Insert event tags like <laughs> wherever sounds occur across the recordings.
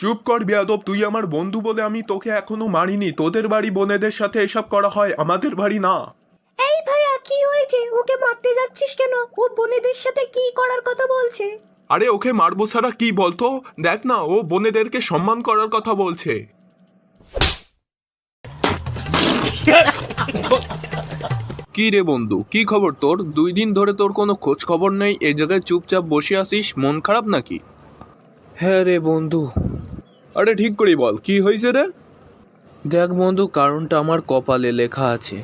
চুপ কর বেয়াদব তুই আমার বন্ধু বলে আমি তোকে এখনও মারিনি। তোদের বাড়ি বোনেদের সাথে এসব করা হয় আমাদের বাড়ি না। এই ভাইয়া কি হয়েছে? ওকে মারতে যাচ্ছিস কেন? ও বোনেদের সাথে কি করার কথা বলছে? আরে ওকে মারবো ছাড়া কি বলতো? দেখ না ও বোনেদেরকে সম্মান করার কথা বলছে। কি রে বন্ধু কি খবর তোর? দুই দিন ধরে তোর কোনো খোঁজ খবর নেই এই জায়গায় চুপচাপ বসে আছিস মন খারাপ নাকি? হ্যাঁ রে বন্ধু আরে ঠিক করে বল কি হয়েছে রে দেখ বন্ধু কারণটা আমার কপালে লেখা আছে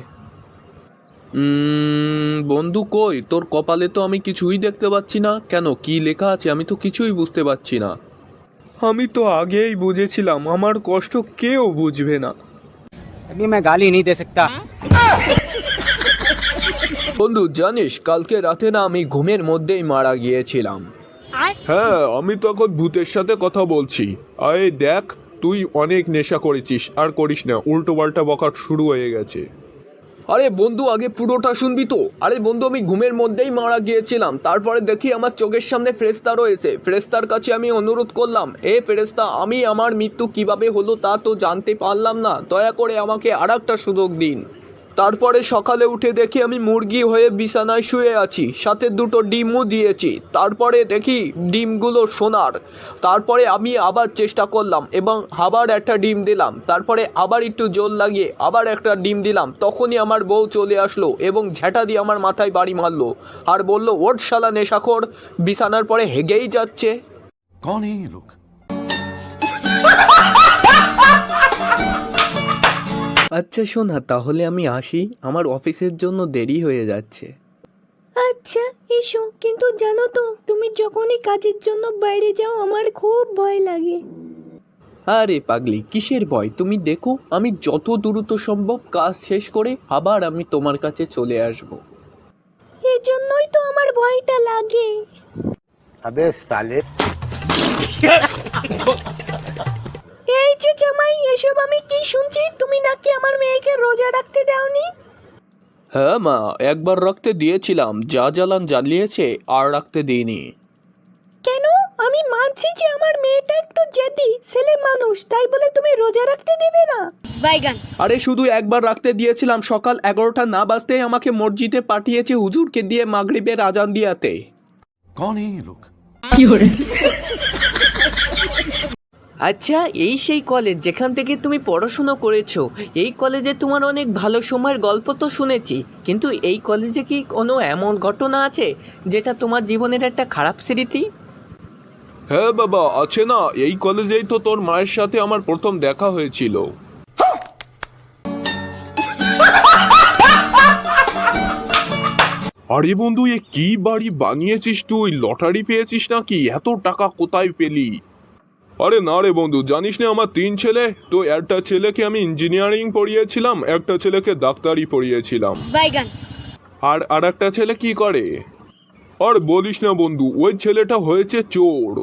উম, বন্ধু কই তোর কপালে তো আমি কিছুই দেখতে পাচ্ছি না কেন কি লেখা আছে আমি তো কিছুই বুঝতে পারছি না আমি তো আগেই বুঝেছিলাম আমার কষ্ট কেউ বুঝবে না अभी मैं गाली नहीं दे सकता বন্ধু জানিস কালকে রাতে না আমি ঘুমের মধ্যেই মারা গিয়েছিলাম হ্যাঁ আমি তো এখন ভূতের সাথে কথা বলছি আরে দেখ, তুই অনেক নেশা করেছিস, আর করিস না, উল্টো পাল্টা বকা শুরু হয়ে গেছে। আরে বন্ধু, আগে পুরোটা শুনবি তো? আরে বন্ধু, আমি ঘুমের মধ্যেই মারা গিয়েছিলাম। তারপরে দেখি আমার চোখের সামনে ফ্রেস্তা রয়েছে। ফ্রেস্তার কাছে আমি অনুরোধ করলাম, এ ফেরেস্তা আমি আমার মৃত্যু কীভাবে হলো তা তো জানতে পারলাম না। দয়া করে আমাকে আর একটা সুযোগ দিন। তারপরে সকালে উঠে দেখি আমি মুরগি হয়ে বিছানায় শুয়ে আছি, সাথে দুটো ডিমও দিয়েছি। তারপরে দেখি ডিমগুলো সোনার। তারপরে আমি আবার চেষ্টা করলাম এবং আবার একটা ডিম দিলাম। তারপরে আবার একটু জোর লাগিয়ে আবার একটা ডিম দিলাম। তখনই আমার বউ চলে আসলো এবং ঝেঁটা দিয়ে আমার মাথায় বাড়ি মারলো আর বলল ওট শালা নেশাখোর, বিছানার পরে হেগেই যাচ্ছে। কোন এই লোক? আচ্ছা শোনা তাহলে আমি আসি। আমার অফিসের জন্য দেরি হয়ে যাচ্ছে। আচ্ছা এসো। কিন্তু জানো তো তুমি যখনই কাজের জন্য বাইরে যাও আমার খুব ভয় লাগে। আরে পাগলি কিসের ভয়? তুমি দেখো আমি যত দ্রুত সম্ভব কাজ শেষ করে আবার আমি তোমার কাছে চলে আসব। এজন্যই তো আমার ভয়টা লাগে। আবে সালে <laughs> এই যে জামাই এসব আমি কি শুনছি? তুমি নাকি আমার মেয়েকে রোজা রাখতে দাওনি? হ্যাঁ মা একবার রাখতে দিয়েছিলাম যা জ্বালান জ্বালিয়েছে আর রাখতে দিইনি। কেন? আমি মানছি যে আমার মেয়েটা একটু জেদি ছেলে মানুষ তাই বলে তুমি রোজা রাখতে দেবে না? বাইগান আরে শুধু একবার রাখতে দিয়েছিলাম সকাল এগারোটা না বাজতেই আমাকে মসজিদে পাঠিয়েছে হুজুরকে দিয়ে মাগরিবের আজান দিয়াতে। কোন এই লোক। কি আচ্ছা এই সেই কলেজ যেখান থেকে তুমি পড়াশুনো করেছ। এই কলেজে তোমার অনেক ভালো সময়ের গল্প তো শুনেছি। কিন্তু এই কলেজে কি কোনো এমন ঘটনা আছে, যেটা তোমার জীবনের একটা খারাপ স্মৃতি? হ্যাঁ বাবা, আছে না। এই কলেজেই তো তোর মায়ের সাথে আমার প্রথম দেখা হয়েছিল। আরে বন্ধু, এ কি বাড়ি বানিয়েছিস তুই? লটারি পেয়েছিস নাকি? এত টাকা কোথায় পেলি? আরে না রে বন্ধু জানিস না আমার তিন ছেলে? তো একটা ছেলেকে আমি ইঞ্জিনিয়ারিং পড়িয়েছিলাম একটা ছেলেকে ডাক্তারি পড়িয়েছিলাম। আর আর একটা ছেলে কি করে? আর বলিস না বন্ধু ওই ছেলেটা হয়েছে চোর।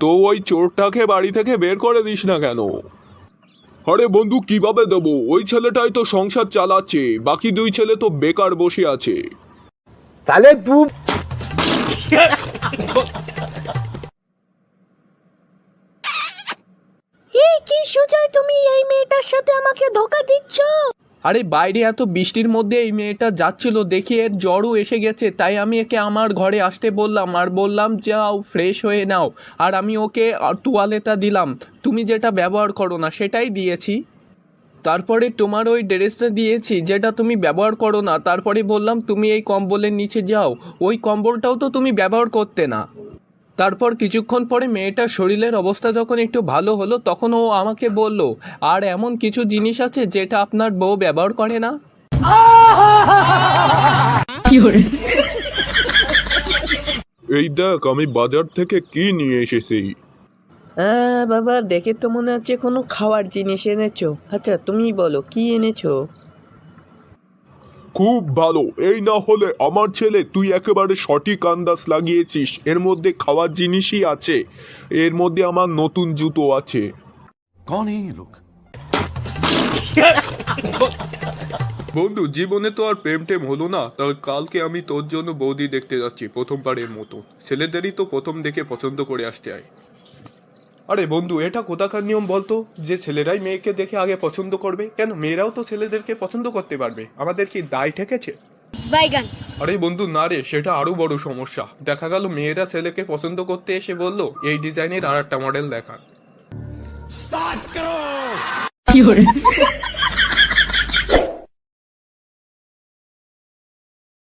তো ওই চোরটাকে বাড়ি থেকে বের করে দিস না কেন? আরে বন্ধু কীভাবে দেব? ওই ছেলেটাই তো সংসার চালাচ্ছে বাকি দুই ছেলে তো বেকার বসে আছে। তাহলে তুই সুজয়, তুমি এই মেয়েটার সাথে আমাকে ধোকা দিচ্ছ? আরে বাইরে এত বৃষ্টির মধ্যে এই মেয়েটা যাচ্ছিল দেখি এর জ্বরও এসে গেছে, তাই আমি একে আমার ঘরে আসতে বললাম আর বললাম, যাও, ফ্রেশ হয়ে নাও। আর আমি ওকে তোয়ালেটা দিলাম। তুমি যেটা ব্যবহার করো না, সেটাই দিয়েছি। তারপরে তোমার ওই ড্রেসটা দিয়েছি, যেটা তুমি ব্যবহার করো না। তারপরে বললাম, তুমি এই কম্বলের নিচে যাও। ওই কম্বলটাও তো তুমি ব্যবহার করতে না। তারপর কিছুক্ষণ পরে মেয়েটার শরীরের অবস্থা যখন একটু ভালো হলো তখন ও আমাকে বলল আর এমন কিছু জিনিস আছে যেটা আপনার বউ ব্যবহার করে না? <laughs> এই দেখ আমি বাজার থেকে কি নিয়ে এসেছি। হ্যাঁ বাবা দেখে তো মনে হচ্ছে কোনো খাওয়ার জিনিস এনেছো। আচ্ছা তুমি বলো কি এনেছো? খুব ভালো। এই না হলে আমার ছেলে তুই একেবারে সঠিক আন্দাজ লাগিয়েছিস। এর মধ্যে খাওয়ার জিনিসই আছে। এর মধ্যে আমার নতুন জুতো আছে। এই লোক? বন্ধু জীবনে তো আর প্রেম টেম হলো না। তাহলে কালকে আমি তোর জন্য বৌদি দেখতে যাচ্ছি প্রথমবারের মতো। ছেলেদেরই তো প্রথম দেখে পছন্দ করে আসতে হয়। আরে বন্ধু এটা কোথাকার নিয়ম বলতো? যে ছেলেরাই মেয়েকে দেখে আগে পছন্দ করবে কেন? মেয়েরাও তো ছেলেদেরকে পছন্দ করতে পারবে। আমাদের কি দায় ঠেকেছে? বাইগান। আরে বন্ধু না রে সেটা আরও বড় সমস্যা। দেখা গেল মেয়েরা ছেলেকে পছন্দ করতে এসে বলল এই ডিজাইনের আর একটা মডেল দেখান